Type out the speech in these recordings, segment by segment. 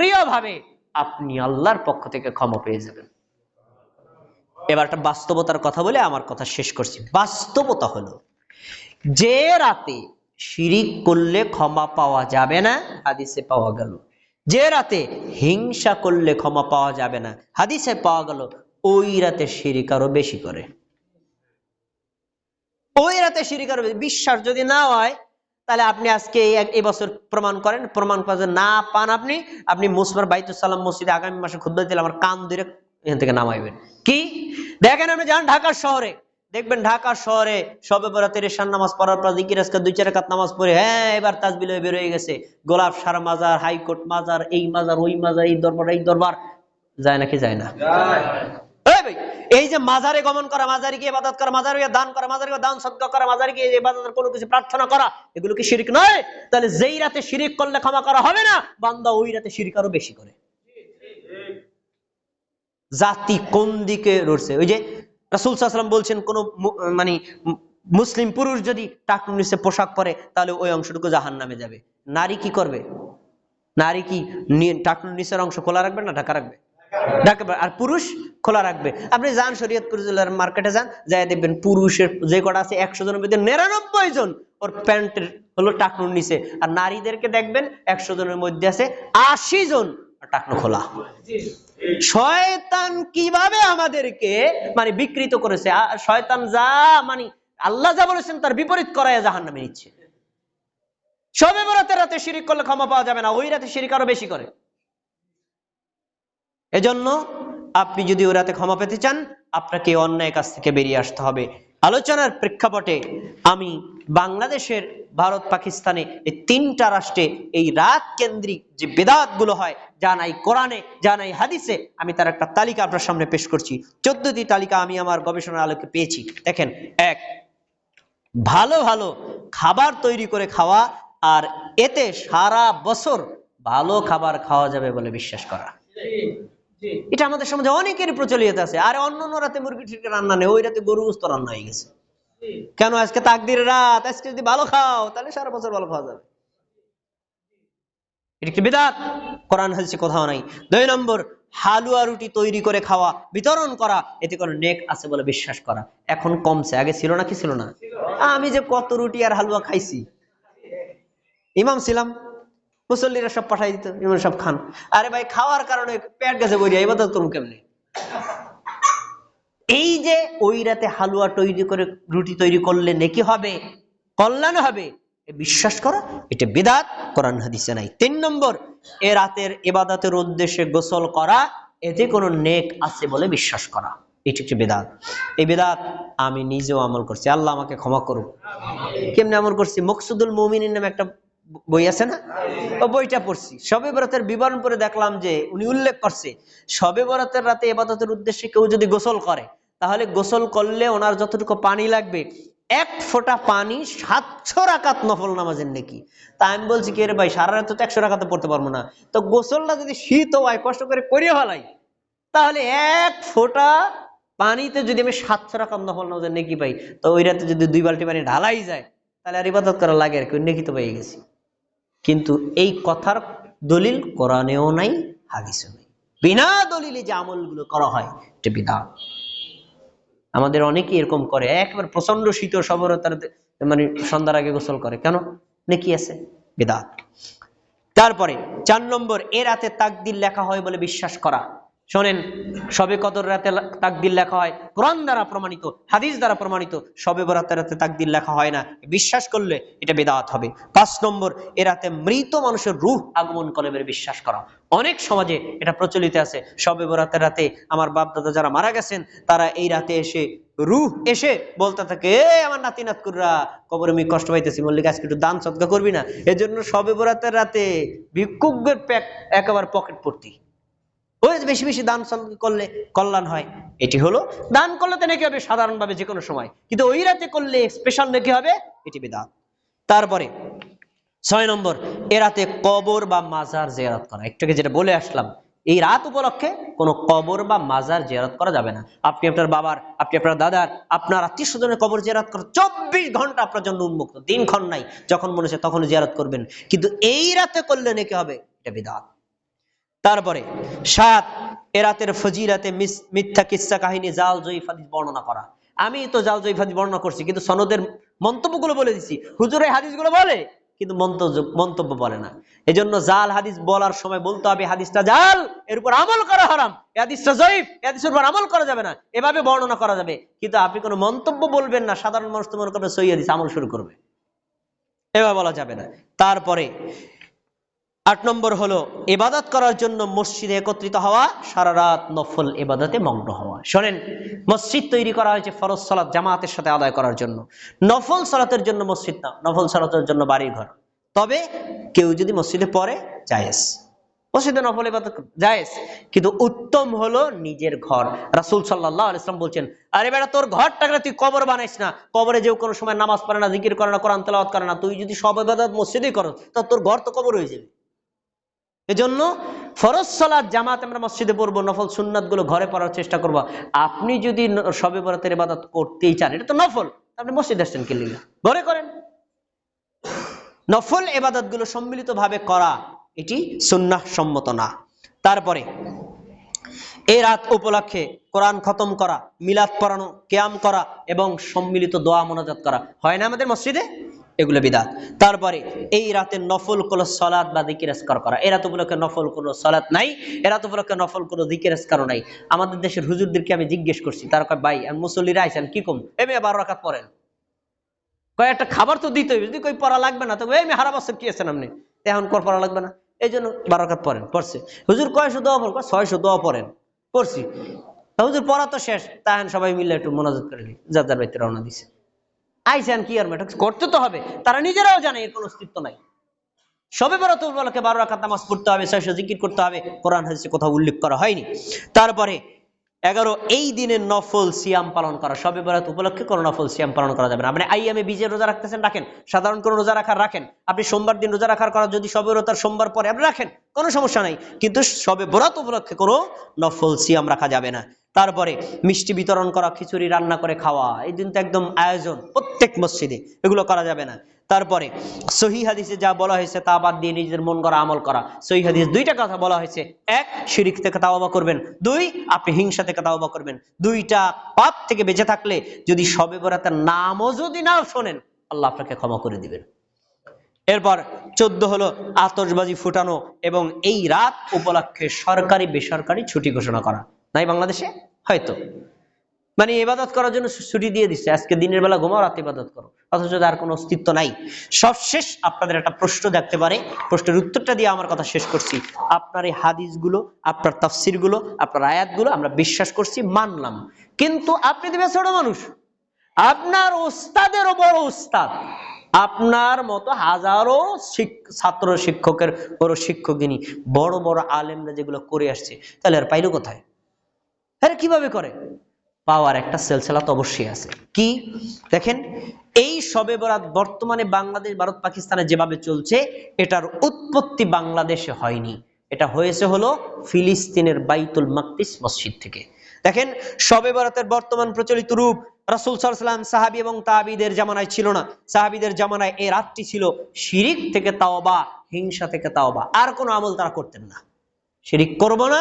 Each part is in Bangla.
স্বয়ংক্রিয়ভাবে আপনি আল্লাহর পক্ষ থেকে ক্ষমা পেয়ে যাবেন। এবার একটা বাস্তবতার কথা বলে আমার কথা শেষ করছি। বাস্তবতা হলো, যে রাতে শিরিক করলে ক্ষমা পাওয়া যাবে না, হাদিসে পাওয়া গেল। যে রাতে হিংসা করলে ক্ষমা পাওয়া যাবে না, হাদিসে পাওয়া গেল, ওই রাতে শিরিক আরও বেশি করে। ওই রাতে শিরিক আরও বিশ্বাস যদি না হয় তাহলে আপনি আজকে এই বছর প্রমাণ করেন, প্রমাণ করে যদি না পান আপনি। আপনি মুসমার বাইতুল সালাম মসজিদে আগামী মাসে খুদ্া দিলে আমার কান ধরে এখান থেকে নামাইবেন। কি? দেখেন আপনি যান ঢাকার শহরে। দেখবেন ঢাকা শহরে সবে বরাতের ঈশান নামাজ পড়ার পর জিকির, আজকে দুই চার রাকাত নামাজ পড়ে হ্যাঁ এবার তাজবিল হয়ে বের হয়ে গেছে। গোলাপ সার মাজার, হাইকোর্ট মাজার, এই মাজার, ওই মাজার, এই দরবার এই দরবার। যায় নাকি যায় না? এই যে মাজারে গমন করা গিয়ে করা গিয়ে দান করা গিয়ে দান করা গিয়ে কোনো কিছু প্রার্থনা করা, এগুলো কি শিরিক নয়? তাহলে যেই রাতে শিরিক করলে ক্ষমা করা হবে না, বান্দা ওই রাতে শিরিক আরও বেশি করে। জাতি কোন দিকে রয়েছে ওই যে রাসুল বলছেন, কোন মানে মুসলিম পুরুষ যদি টাকুর নিচে পোশাক পরে, তাহলে ওই অংশটুকু জাহান নামে যাবে। নারী কি করবে? নারী কি টাকুর নিচের অংশ খোলা রাখবে না, ঢাকা রাখবে? রাখবে। আর পুরুষ খোলা রাখবে। আপনি যান শরীয়তপুর জেলার মার্কেটে যান যাই দেখবেন পুরুষের যে কটা আছে, একশো জনের মধ্যে নিরানব্বই জন ওর প্যান্টের হলো টাকনুর নিচে। আর নারীদেরকে দেখবেন একশো জনের মধ্যে আছে আশি জন টাকনু খোলা। শয়তান কীভাবে আমাদেরকে মানে বিকৃত করেছে? শয়তান যা মানে আল্লাহ যা বলেছেন তার বিপরীত করায় জাহান নামে নিচ্ছে। সবে বরাতের রাতে শিরিক করলে ক্ষমা পাওয়া যাবে না, ওই রাতে শিরিক আরও বেশি করে। এজন্য আপনি যদি ওই রাতে ক্ষমা পেতে চান, আপনাকে অন্যায় কাছ থেকে বেরিয়ে আসতে হবে। আলোচনার প্রেক্ষাপটে আমি বাংলাদেশের ভারত পাকিস্তানে এই তিনটা রাষ্ট্রে এই রাত কেন্দ্রিক যে বেদাতগুলো হয়, যা নাই কোরআনে, যা নাই হাদিসে, আমি তার একটা তালিকা আপনার সামনে পেশ করছি। চোদ্দটি তালিকা আমি আমার গবেষণার আলোকে পেয়েছি। দেখেন, এক, ভালো ভালো খাবার তৈরি করে খাওয়া আর এতে সারা বছর ভালো খাবার খাওয়া যাবে বলে বিশ্বাস করা। এটা আমাদের সমাজে অনেকেরই প্রচলিত আছে। আর অন্য অন্য রাতে মুরগি ঠিক রান্না নেই ওই রাতে গরু গোস্ত রান্না হয়ে গেছে। কেন আজকে তাকদির রাত? আজকে যদি ভালো খাও তাহলে সারা বছর ভালো খাওয়া যাবে। এটা কি বিদাত? কোরআন হাদিসে কোথাও নাই। দুই নম্বর হালুয়া রুটি তৈরি করে খাওয়া বিতরণ করা এতে কোনো নেক আছে বলে বিশ্বাস করা। এখন কমছে আগে ছিল না কি ছিল না? আমি যে কত রুটি আর হালুয়া খাইছি। ইমাম ছিলাম। মুসল্লিরা সব পাঠাই দিত, ইমাম সব খান। আরে ভাই, খাওয়ার কারণে পেট গেছে বইয়া এবার করব কেমনি? এই যে ওই রাতে হালুয়া তৈরি করে, রুটি তৈরি করলে নেকি হবে, কল্যাণ হবে বিশ্বাস করা, এটা বিদাত, কোরআন হাদিসে নাই। তিন নম্বর, এ রাতের এবাদতের উদ্দেশ্যে গোসল করা, এতে কোনো নেক আছে বলে বিশ্বাস করা। এটি হচ্ছে বেদাত। এই বেদাত আমি নিজেও আমল করছি। আল্লাহ আমাকে ক্ষমা করুক। কেমনে আমল করছি? মকসুদুল মমিনের নামে একটা বই আছে না? ও বইটা পড়ছি। সবে বরাতের বিবরণ পরে দেখলাম যে উনি উল্লেখ করছে সবে বরাতের রাতে এবাদতের উদ্দেশ্যে কেউ যদি গোসল করে, তাহলে গোসল করলে ওনার যতটুকু পানি লাগবে, এক ফোঁটা পানি সাতশো রাকাত নফল নামাজের নাকি। তা আমি বলছি কি রে ভাই, সারা রাত তো একশো রাকাতে পড়তে পারব না। তো গোসলটা যদি শীত হয়, কষ্ট করে করিয়ে ফেলাই, তাহলে এক ফোঁটা পানিতে যদি আমি সাতশো রাকাত নফল নামাজের নেকি পাই, তো ওই রাতে যদি দুই বালতি পানি ঢালাই যায়, তাহলে আর ইবাদত করা লাগে আর কি নেকি তো পেয়ে গেছি? কিন্তু এই কথার দলিল কোরআনেও নাই, হাদিসেও নাই। বিনা দলিলে যে আমলগুলো করা হয়, এটা বিধান আমাদের অনেকেই এরকম করে, একবার প্রচণ্ড শীত সবরতার মানে সন্ধ্যার আগে গোসল করে। কেন? নাকি আছে বিধান তারপরে, চার নম্বর, এ রাতে তাকদির লেখা হয় বলে বিশ্বাস করা। শোনেন, সবে কদর রাতে লা- তাকদির লেখা হয়, কোরআন দ্বারা প্রমাণিত, হাদিস দ্বারা প্রমাণিত, সবে বরাতের রাতে তাকদির লেখা হয় না। বিশ্বাস করলে এটা বেদাত হবে। পাঁচ নম্বর, এ রাতে মৃত মানুষের রূহ আগমন বলে বিশ্বাস করা। অনেক সমাজে এটা প্রচলিত আছে। সবে বরাতের রাতে আমার বাপ দাদা যারা মারা গেছেন, তারা এই রাতে এসে রুহ এসে বলতে থাকে, এ, আমার নাতি নাতকুররা, কবরে আমি কষ্ট পাইতেছি, মল্লিক, আজকে একটু দান সদকা করবি না? এজন্য সবে বরাতের রাতে ভিক্ষুকের প্যাক একেবারে পকেট ভর্তি। ওই বেশি বেশি দান করলে কল্যাণ হয়। এটি হলো দান করলে তো নাকি হবে? সাধারণভাবে যে কোনো সময়। কিন্তু ওই রাতে করলে স্পেশাল নাকি হবে? এটি বেদাত। তারপরে, ছয় নম্বর, এ রাতে কবর বা মাজার জেরাত করা। একটু যেটা বলে আসলাম, এই রাত উপলক্ষে কোনো কবর বা মাজার জেরাত করা যাবে না। আপনি আপনার বাবার, আপনি আপনার দাদার, আপনার আত্মীয় স্বজনের কবর জেরাত করা চব্বিশ ঘণ্টা আপনার জন্য উন্মুক্ত। দিনক্ষণ নাই। যখন মনে হচ্ছে তখন জিয়ারত করবেন। কিন্তু এই রাতে করলে নাকি হবে? এটা বিদাত। তারপরে সাত এরাতের ফজিরাতে মিথ্যা কিস্সা কাহিনী জাল জয়ীফ বর্ণনা করা। আমি তো জাল জয়ীফ বর্ণনা করছি, কিন্তু সনদের মন্তব্যগুলো বলে দিছি। হুজুর এই হাদিসগুলো বলে, কিন্তু মন্তব্য মন্তব্য বলে না। এজন্য জাল হাদিস বলার সময় বলতে হবে, হাদিসটা জাল, এর উপর আমল করা হারাম। হাদিসটা জয়ীফ হাদিসের উপর আমল করা যাবে না। এভাবে বর্ণনা করা যাবে। কিন্তু আপনি কোনো মন্তব্য বলবেন না, সাধারণ মানুষ তো মনে করবে সই হাদিস আমল শুরু করবে। এভাবে বলা যাবে না। তারপরে আট নম্বর হলো, ইবাদত করার জন্য মসজিদে একত্রিত হওয়া, সারা রাত নফল ইবাদতে মগ্ন হওয়া। শোনেন, মসজিদ তৈরি করা হয়েছে ফরজ সালাত জামাতের সাথে আদায় করার জন্য। নফল সালাতের জন্য মসজিদ না, নফল সালাতের জন্য বাড়ির ঘর তবে কেউ যদি মসজিদে পড়ে, জায়েজ। মসজিদে নফল ইবাদত জায়েজ। কিন্তু উত্তম হলো নিজের ঘর। রাসুল সাল্লাল্লাহু আলাইহি ওয়াসাল্লাম বলছেন, আরে বেটা, তোর ঘরটাকে তুই কবর বানাইস না। কবরে যেও কোনো সময় নামাজ পড়ে না, জিকির করে না, কোরআন তেলাওয়াত করে না। তুই যদি সব এবাদত মসজিদেই করস, তা তোর ঘর তো কবর হয়ে যাবে। এজন্য ফরজ সালাত জামাত আমরা মসজিদে পড়ব, নফল সুন্নাতগুলো ঘরে পড়ার চেষ্টা করব। আপনি যদি ন- শবে বরাতের ইবাদত করতেই চান, এটা তো নফল, আপনি মসজিদে আসছেন কে লিগা? ঘরে করেন। নফল এবাদতগুলো সম্মিলিত ভাবে করা, এটি সুন্নাহ সম্মত না। তারপরে এই রাত উপলক্ষে কোরআন খতম করা, মিলাদ পড়ানো, কেয়াম করা এবং সম্মিলিত দোয়া মোনাজাত করা, হয় না আমাদের মসজিদে? এগুলো বিদাত। তারপরে এই রাতে নফল কোনো সলাদ বা দিকির আসকার করা। এ রাত উপলক্ষে নফল কোনো সলাদ নাই এ রাত উপলক্ষে নফল কোনো দিকির আসকারও নাই। আমাদের দেশের হুজুরদেরকে আমি জিজ্ঞেস করছি, তার কয়, ভাই আর মুসল্লিরা আইসেন কি কম? এমনি বারো রাখাত পড়েন। কয়, একটা খাবার তো দিতে হবে যদি কই পড়া লাগবে না তো এই হারা বছর কি আছেন আপনি? এখন কর, পড়া লাগবে না। এই জন্য বারো রাখাত পড়েন, পড়ছে। হুজুর কয়শো দোয়া পড়েন ছয়শো দোয়া পড়েন, পড়ছি। হুজুর, পড়া তো শেষ। তাহেন সবাই মিলে একটু মনোযোগ করে নি যার যার বাড়িতে রওনা দিছে। আইসেন কি আর ম্যাটার করতে তো হবে। তারা নিজেরাও জানে, এর কোনো অস্তিত্ব নাই। সবে বরাত উপলক্ষে বারো রাখাত নামাজ পড়তে হবে শেষ জিকির করতে হবে, কোরআন হাদিসে কোথাও উল্লেখ করা হয়নি। তারপরে এগারো, এই দিনের নফল সিয়াম পালন করা। সবে বরাত উপলক্ষে কোনো নফল সিয়াম পালন করা যাবে না। আপনি আইয়ামে বীজের রোজা রাখতেছেন, রাখেন। সাধারণ কোনো রোজা রাখার রাখেন। আপনি সোমবার দিন রোজা রাখার করা যদি সবে বরাত আর সোমবার পরে আপনি রাখেন, কোনো সমস্যা নাই। কিন্তু সবে বরাত উপলক্ষে কোনো নফল সিয়াম রাখা যাবে না। তারপরে মিষ্টি বিতরণ করা, খিচুড়ি রান্না করে খাওয়া, এই দিন তো একদম আয়োজন প্রত্যেক মসজিদে। এগুলো করা যাবে না। তারপরে সহি হাদিসে যা বলা হয়েছে তা বাদ দিয়ে নিজেদের মন করা আমল করা। সহি হাদিস দুইটা কথা বলা হয়েছে। এক, শিরিক থেকে তাওবা করবেন। দুই, আপনি হিংসা থেকে তাওবা করবেন। দুইটা পাপ থেকে বেঁচে থাকলে যদি সবে বরাতের নামও যদি নাও শোনেন, আল্লাহ আপনাকে ক্ষমা করে দিবেন। এরপর চোদ্দ হলো আতশবাজি ফুটানো এবং এই রাত উপলক্ষে সরকারি বেসরকারি ছুটি ঘোষণা করা। নাই বাংলাদেশে? হয়তো। মানে ইবাদত করার জন্য ছুটি দিয়ে দিচ্ছে। আজকে দিনের বেলা ঘুমাও, রাতে ইবাদত করো। অথচ তার কোনো অস্তিত্ব নাই। সবশেষ আপনাদের একটা প্রশ্ন দেখতে পারে। প্রশ্নের উত্তরটা দিয়ে আমার কথা শেষ করছি। আপনার এই হাদিসগুলো, আপনার তাফসিরগুলো, আপনার আয়াতগুলো আমরা বিশ্বাস করছি, মানলাম। কিন্তু আপনি দেবে ছোট মানুষ। আপনার ওস্তাদেরও বড় ওস্তাদ। আপনার মতো হাজারো ছাত্র শিক্ষকের বড় শিক্ষকিনী, বড় বড় আলেমরা যেগুলো করে আসছে, তাহলে আর পাইলো কোথায়? আরে কীভাবে করে? পাওয়ার একটা সেলসেলা তো অবশ্যই আছে। কি? দেখেন, এই সবে বরাত বর্তমানে বাংলাদেশ, ভারত, পাকিস্তানে যেভাবে চলছে, এটার উৎপত্তি বাংলাদেশে হয়নি। এটা হয়েছে হলো ফিলিস্তিনের বাইতুল মাকদিস মসজিদ থেকে। দেখেন সবে বরাতের বর্তমান প্রচলিত রূপ রাসুল সাল্লাম সাহাবি এবং তাহাবিদের জামানায় ছিল না। সাহাবিদের জামানায় এই রাতটি ছিল শিরিক থেকে তাওবা, হিংসা থেকে তাওবা। আর কোনো আমল তারা করতেন না। শিরিক করব না,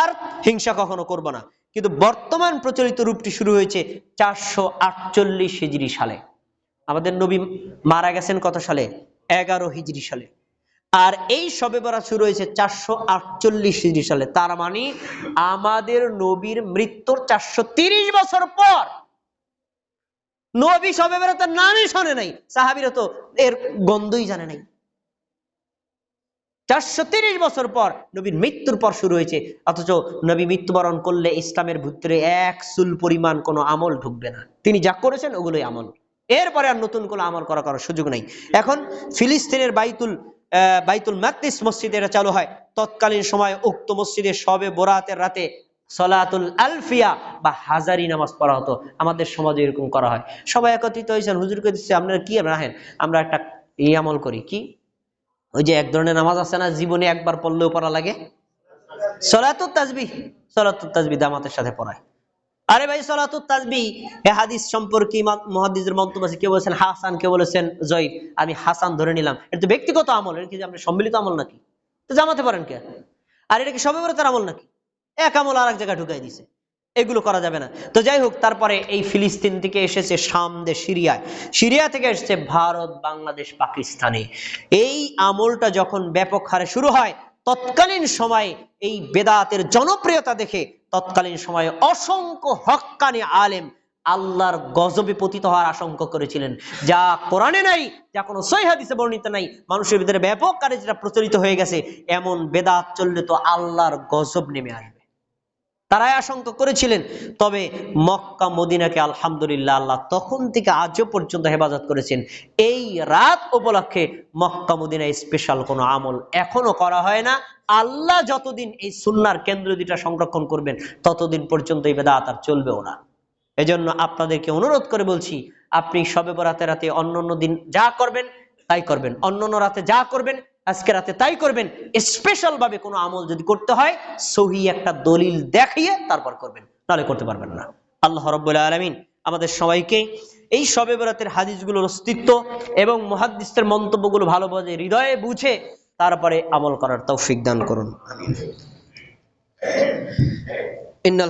আর হিংসা কখনো করব না। কিন্তু বর্তমান প্রচলিত রূপটি শুরু হয়েছে চারশো আটচল্লিশ হিজড়ি সালে। আমাদের নবী মারা গেছেন কত সালে? এগারো হিজড়ি সালে। আর এই সবে বরাত শুরু হয়েছে চারশো আটচল্লিশ হিজড়ি সালে। তার মানে আমাদের নবীর মৃত্যুর চারশো তিরিশ বছর পর নবী সবে বরাতের নামই শোনে নাই। সাহাবিরা তো এর গন্ধই জানে নাই। চারশো তিরিশ বছর পর নবীর মৃত্যুর পর শুরু হয়েছে। অথচ নবী মৃত্যুবরণ করলে ইসলামের ভিতরে এক চুল পরিমাণ কোনো আমল ঢুকবে না। তিনি যা করেছেন ওগুলোই আমল। এরপরে আর নতুন কোনো আমল করা করার সুযোগ নেই। এখন ফিলিস্তিনের বাইতুল বাইতুল মাকদিস মসজিদে এটা চালু হয়। তৎকালীন সময় উক্ত মসজিদে সবে বরাতের রাতে সলাতুল আলফিয়া বা হাজারি নামাজ পড়া হতো। আমাদের সমাজে এরকম করা হয়। সবাই একত্রিত হয়েছেন হুজুরকে দিচ্ছে আপনারা কি রাখেন আমরা একটা এই আমল করি। কি? ওই যে এক ধরনের নামাজ আছে না, জীবনে একবার পড়লেও পড়া লাগে? দামাতের সাথে পড়ায়। আরে ভাই এ হাদিস সম্পর্কে মুহাদ্দিসের মন্তব্য আছে, কেউ বলেছেন হাসান কেউ বলেছেন জয়ীব আমি হাসান ধরে নিলাম। এটা তো ব্যক্তিগত আমল, এটা কি আপনি সম্মিলিত আমল নাকি? তো জামাতে পারেন কে? আর এটা কি সবে বরাতের আমল নাকি? এক আমল আর এক জায়গায় ঢুকাই দিছে। এগুলো করা যাবে না। তো যাই হোক, তারপরে এই ফিলিস্তিন থেকে এসেছে শাম দেশ সিরিয়ায় সিরিয়া থেকে এসেছে ভারত, বাংলাদেশ, পাকিস্তানে। এই আমলটা যখন ব্যাপক হারে শুরু হয়, তৎকালীন সময়ে এই বেদাতের জনপ্রিয়তা দেখে তৎকালীন সময়ে অসংখ্য হক্কানি আলেম আল্লাহর গজবে পতিত হওয়ার আশঙ্কা করেছিলেন। যা কোরআনে নাই, যা কোনো সই হাদিসে বর্ণিত নাই। মানুষের ভিতরে ব্যাপক কারে যেটা প্রচলিত হয়ে গেছে, এমন বেদাত চললে তো আল্লাহর গজব নেমে আসবে। তারাই আশঙ্কা করেছিলেন। তবে মক্কা, মদিনাকে আলহামদুলিল্লাহ আল্লাহ তখন থেকে আজও পর্যন্ত হেফাজত করেছেন। এই রাত উপলক্ষে মক্কা, মদিনায় স্পেশাল কোনো আমল এখনও করা হয় না। আল্লাহ যতদিন এই সুন্নার কেন্দ্র দুটা সংরক্ষণ করবেন, ততদিন পর্যন্ত এই বেদাত আর চলবেও না। এজন্য আপনাদেরকে অনুরোধ করে বলছি, আপনি সবে বরাতে রাতে অন্য দিন যা করবেন, তাই করবেন। অন্য রাতে যা করবেন আজকে রাতে তাই করবেন। স্পেশাল ভাবে কোনো আমল যদি করতে হয়, সহি একটা দলিল দেখিয়ে তারপর করবেন। নাহলে করতে পারবেন না। আল্লাহ রব্বুল আলমিন আমাদের সবাইকে এই সবে বরাতের হাদিসগুলোর অস্তিত্ব এবং মহাদিসের মন্তব্যগুলো ভালোভাবে হৃদয়ে বুঝে তারপরে আমল করার তৌফিক দান করুন। ইন্নাল